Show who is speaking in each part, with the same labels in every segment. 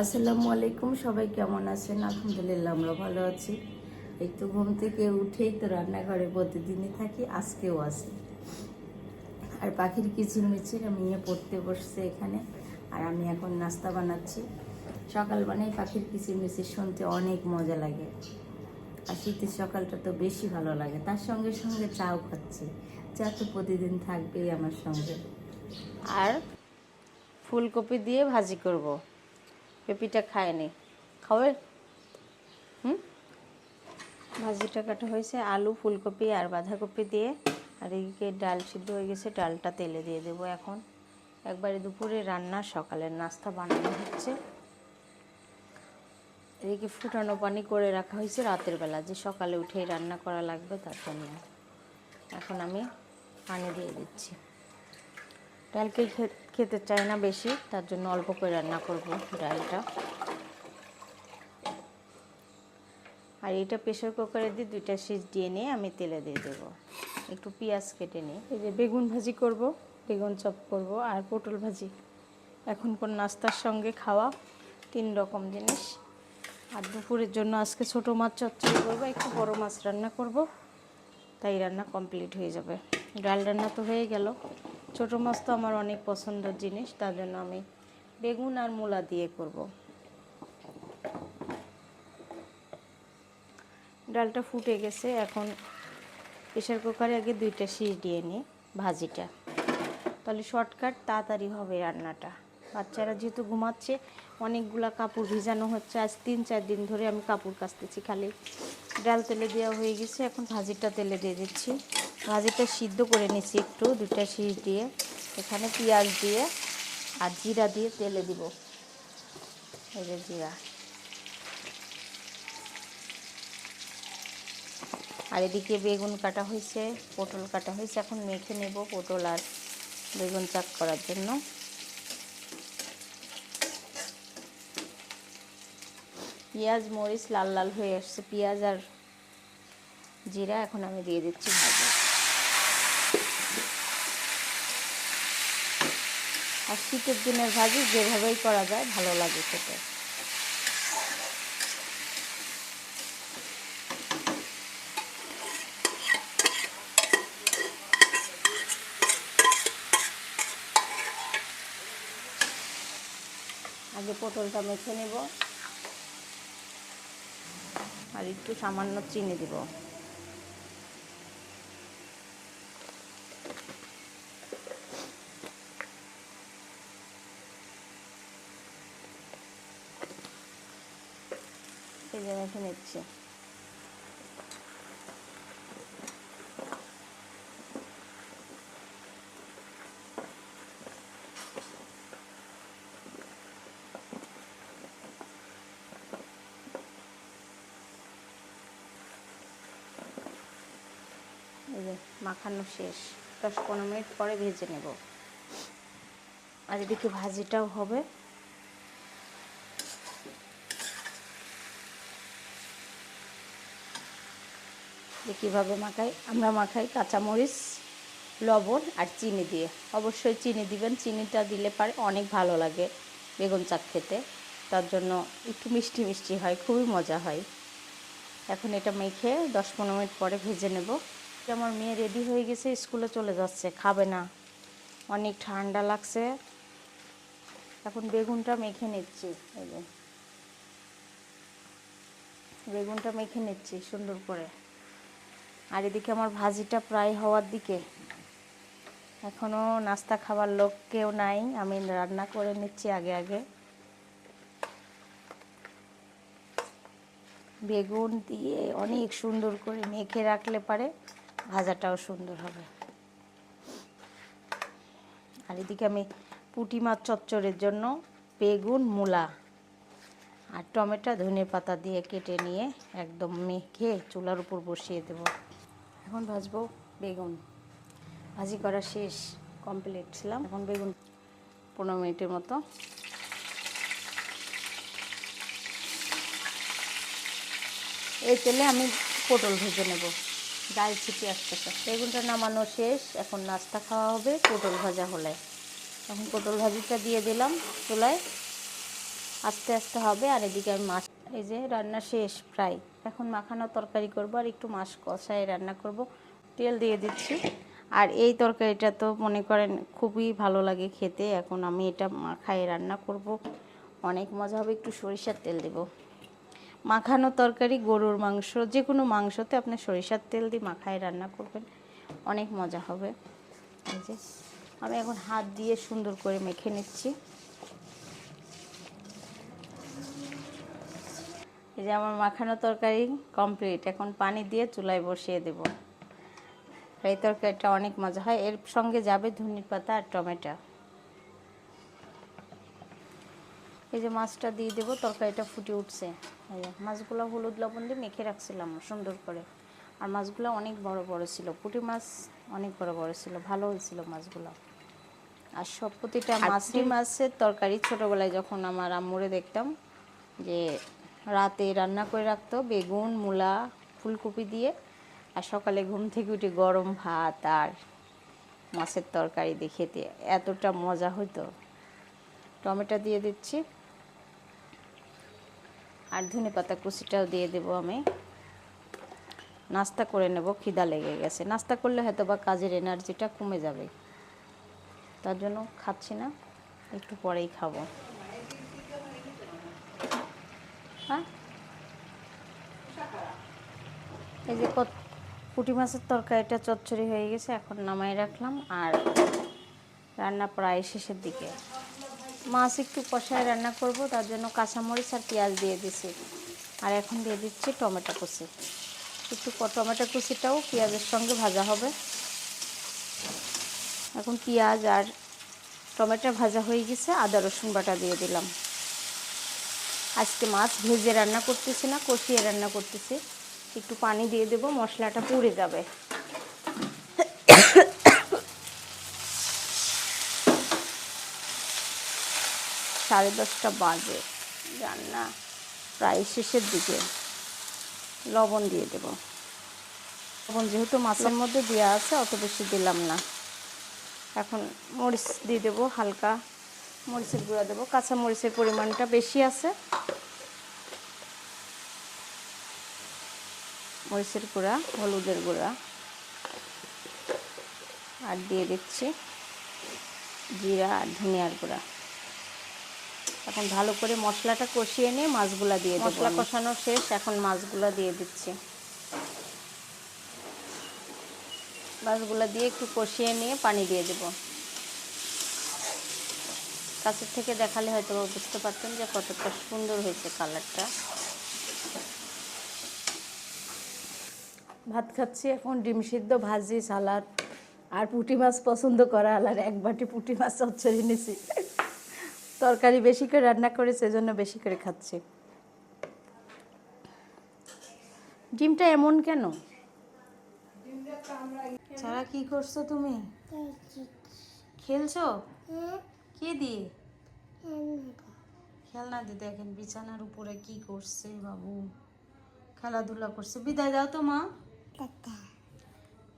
Speaker 1: আসসালামু আলাইকুম, সবাই কেমন আছেন? আলহামদুলিল্লাহ, আমরা ভালো আছি। তো ঘুম থেকে উঠেই তো রান্নাঘরে প্রতিদিনই থাকি, আজকেও আছি আর পাখির কিচিরমিচির মেয়ে পড়তে বসছে এখানে, আর আমি এখন নাস্তা বানাচ্ছি। সকাল বানাই পাখির কিচিরমিচির শুনতে অনেক মজা লাগে। আর শীতের সকালটা তো বেশি ভালো লাগে, তার সঙ্গে সঙ্গে চাও খাচ্ছি। চা তো প্রতিদিন থাকবেই আমার সঙ্গে। আর ফুলকপি দিয়ে ভাজি করব। পেঁপিটা খায়নি খাবে? হুম? ভাজিটা কাটা হয়েছে, আলু, ফুলকপি আর বাঁধাকপি দিয়ে। আর এদিকে ডাল সিদ্ধ হয়ে গেছে, ডালটা তেলে দিয়ে দেবো এখন। একবারে দুপুরে রান্না, সকালের নাস্তা বানানো হচ্ছে। এদিকে ফুটানো পানি করে রাখা হয়েছে রাতের বেলা, যে সকালে উঠেই রান্না করা লাগবে তার জন্য। এখন আমি পানি দিয়ে দিচ্ছি। ডালকে খে- খেতে চাই না বেশি, তার জন্য অল্প করে রান্না করব ডালটা। আর এটা প্রেশার কুকারে দিয়ে দুইটা সিজ দিয়ে নিয়ে আমি তেলে দিয়ে দেব। একটু পেঁয়াজ কেটে নিই। এই যে বেগুন ভাজি করব, বেগুন চপ করব আর পটল ভাজি। এখন কোন নাস্তার সঙ্গে খাওয়া তিন রকম জিনিস। আর দুপুরের জন্য আজকে ছোট মাছ চচ্চড়ি করব, একটু বড় মাছ রান্না করব, তাই রান্না কমপ্লিট হয়ে যাবে। ডাল রান্না তো হয়ে গেল। ছোটো মাছ তো আমার অনেক পছন্দের জিনিস, তার জন্য আমি বেগুন আর মূলা দিয়ে করব। ডালটা ফুটে গেছে, এখন প্রেশার কুকারে আগে দুইটা সিজ দিয়ে নিই ভাজিটা। তাহলে শর্টকাট, তাড়াতাড়ি হবে রান্নাটা। বাচ্চারা যেহেতু ঘুমাচ্ছে, অনেকগুলা কাপড় ভিজানো হচ্ছে। আজ তিন চার দিন ধরে আমি কাপড় কাচতেছি খালি। ডাল তেলে দেওয়া হয়ে গেছে, এখন ভাজিটা তেলে দিয়ে দিচ্ছি। ভাজিটা সিদ্ধ করে নিচ্ছি একটু দুটা শীষ দিয়ে। এখানে পেঁয়াজ দিয়ে আর জিরা দিয়ে তেলে দিব। এই যে জিরা। আর এদিকে বেগুন কাটা হয়েছে, পটল কাটা হয়েছে, এখন মেখে নেব পটল আর বেগুন চাক করার জন্য। পেঁয়াজ, মরিচ লাল লাল হয়ে আসছে, পেঁয়াজ আর জিরা এখন আমি দিয়ে দিচ্ছি ভাজা। আর শীতের দিনের ভাজি যেভাবেই করা যায়, ভালো লাগে খেতে। আগে পটলটা মেখে নেব। আর একটু সামান্য চিনি দিব। মেখে নিচ্ছি। মাখানো শেষ। দশ পনেরো মিনিট পরে ভেজে নেব। আর এদিকে ভাজিটাও হবে। যে কীভাবে মাখাই, আমরা মাখাই কাঁচামরিচ, লবণ আর চিনি দিয়ে। অবশ্যই চিনি দিবেন, চিনিটা দিলে পারে অনেক ভালো লাগে বেগুন চাক খেতে। তার জন্য একটু মিষ্টি মিষ্টি হয়, খুবই মজা হয়। এখন এটা মেখে দশ পনেরো মিনিট পরে ভেজে নেব। আমার মেয়ে রেডি হয়ে গেছে, স্কুলে চলে যাচ্ছে, খাবে না। অনেক ঠান্ডা লাগছে। এখন বেগুনটা মেখে নিচ্ছি বেগুনটা মেখে নিচ্ছি সুন্দর করে। আর এদিকে আমার ভাজিটা প্রায় হওয়ার দিকে। এখনও নাস্তা খাবার লোক কেউ নাই, আমি রান্না করে নিচ্ছি আগে আগে। বেগুন দিয়ে অনেক সুন্দর করে মেখে রাখলে পারে, ভাজাটাও সুন্দর হবে। আর এদিকে আমি পুঁটি মাছ চচ্চড়ের জন্য বেগুন, মূলা আর টমেটো ধনে পাতা দিয়ে কেটে নিয়ে একদম মেখে চুলার উপর বসিয়ে দেব। এখন ভাজবো বেগুন। ভাজি করা শেষ কমপ্লিট ছিলাম। এখন বেগুন পনেরো মিনিটের মতো। এই তেলে আমি পটল ভেজে নেব ডাল ছিটিয়ে আসতেছে বেগুনটা নামানো শেষ, এখন নাস্তা খাওয়া হবে পটল ভাজা হলে। এখন পটল ভাজিটা দিয়ে দিলাম চুলায়। আস্তে আস্তে হবে, আর এদিকে আমি মাছ এই যে রান্না শেষ প্রায়। এখন মাখানো তরকারি করব আর একটু মাছ কষায় রান্না করব। তেল দিয়ে দিচ্ছি। আর এই তরকারিটা তো মনে করেন খুবই ভালো লাগে খেতে। এখন আমি এটা মাখায় রান্না করব। অনেক মজা হবে। একটু সরিষার তেল দেব। মাখানো তরকারি, গরুর মাংস, যে কোনো মাংসতে আপনি সরিষার তেল দিয়ে মাখায় রান্না করবেন। অনেক মজা হবে। এই যে আমি এখন হাত দিয়ে সুন্দর করে মেখে নিচ্ছি। এই যে আমার মাখানো তরকারি কমপ্লিট এখন পানি দিয়ে চুলায় বসিয়ে দেব। এই তরকারিটা অনেক মজা হয়। এর সঙ্গে যাবে ধনির পাতা আর টমেটো। এই যে মাছটা দিয়ে দেবো তরকারিটা ফুটে উঠছে। এই যে মাছগুলো হলুদ লবণ দিয়ে মেখে রাখছিলাম সুন্দর করে। আর মাছগুলো অনেক বড় বড় ছিল। পুঁটি মাছ অনেক বড় বড় ছিল। ভালো হয়েছিল মাছগুলো। আর সব প্রতিটা মাছই মাছের তরকারি। ছোটোবেলায় যখন আমার আম্মুরে দেখতাম যে রাতে রান্না করে রাখতো, বেগুন, মূলা, ফুলকপি দিয়ে, আর সকালে ঘুম থেকে উঠে গরম ভাত আর মাছের তরকারি দিয়ে খেতে। এতটা মজা হতো। টমেটো দিয়ে দিচ্ছি। আর ধনে পাতা কুচিটাও দিয়ে দেবো আমি। নাস্তা করে নেব, খিদা লেগে গেছে। নাস্তা করলে হয়তো বা কাজের এনার্জিটা কমে যাবে। তার জন্য খাচ্ছি না, একটু পরেই খাব। হ্যাঁ? এই যে পুঁটি মাছের তরকারিটা চচ্চড়ি হয়ে গেছে, এখন নামাই রাখলাম। আর রান্না প্রায় শেষের দিকে। মাছ একটু কষায় রান্না করব, তার জন্য কাঁচামরিচ আর পেঁয়াজ দিয়ে দিছি। আর এখন দিয়ে দিচ্ছি টমেটো কুচি। একটু টমেটো কুচিটাও পেঁয়াজের সঙ্গে ভাজা হবে। এখন পেঁয়াজ আর টমেটো ভাজা হয়ে গেছে, আদা রসুন বাটা দিয়ে দিলাম। আজকে মাছ ভেজে রান্না করতেছি না কষিয়ে রান্না করতেছি। একটু পানি দিয়ে দেবো মশলাটা পুড়ে যাবে। সাড়ে দশটা বাজে। রান্না প্রায় শেষের দিকে। লবণ দিয়ে দেব। লবণ যেহেতু মাছের মধ্যে দেওয়া আছে অত বেশি দিলাম না। এখন মরিচ দিয়ে দেবো হালকা। মরিচের গুঁড়া দেবো। কাঁচা মরিচের পরিমাণটা বেশি আছে। মরিচের গুঁড়া হলুদের গুঁড়া। আর দিয়ে দিচ্ছি জিরা আর ধনিয়ার গুঁড়া। এখন ভালো করে মশলাটা কষিয়ে নিয়ে মাছগুলা দিয়ে দেবো মশলা কষানো শেষ এখন মাছগুলা দিয়ে দিচ্ছি। মাছগুলা দিয়ে একটু কষিয়ে নিয়ে পানি দিয়ে দেব। কাছের থেকে দেখালে হয়তো বা বুঝতে পারতেন যে কতটা সুন্দর হয়েছে কালারটা। ভাত খাচ্ছি এখন ডিম সিদ্ধ ভাজি সালাদ আর পুঁটি মাছ পছন্দ করা। আলার এক বাটি পুঁটি মাছ চচ্চড়ি নিছি। তরকারি বেশি করে রান্না করে সেজন্য বেশি করে খাচ্ছি। ডিমটা এমন কেন? ছাড়া কি করছ তুমি? খেলছো? কে দিয়ে? খেলনা দিয়ে দেখেন বিছানার উপরে কি করছে বাবু। খেলাধুলা করছে। বিদায় দাও তো মা।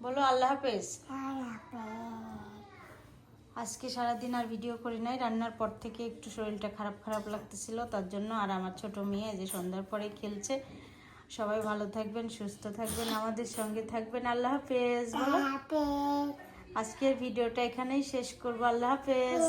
Speaker 1: বলো আল্লাহ হাফেজ। আজকে সারাদিন আর ভিডিও করি নাই। রান্নার পর থেকে একটু শরীরটা খারাপ খারাপ লাগতেছিল তার জন্য আর আমার ছোট মেয়ে যে সন্ধ্যার পরে খেলছে। সবাই ভালো থাকবেন সুস্থ থাকবেন আমাদের সঙ্গে থাকবেন। আল্লাহ হাফেজ। বলো। আজকের ভিডিওটা এখানেই শেষ করব। আল্লাহ হাফেজ।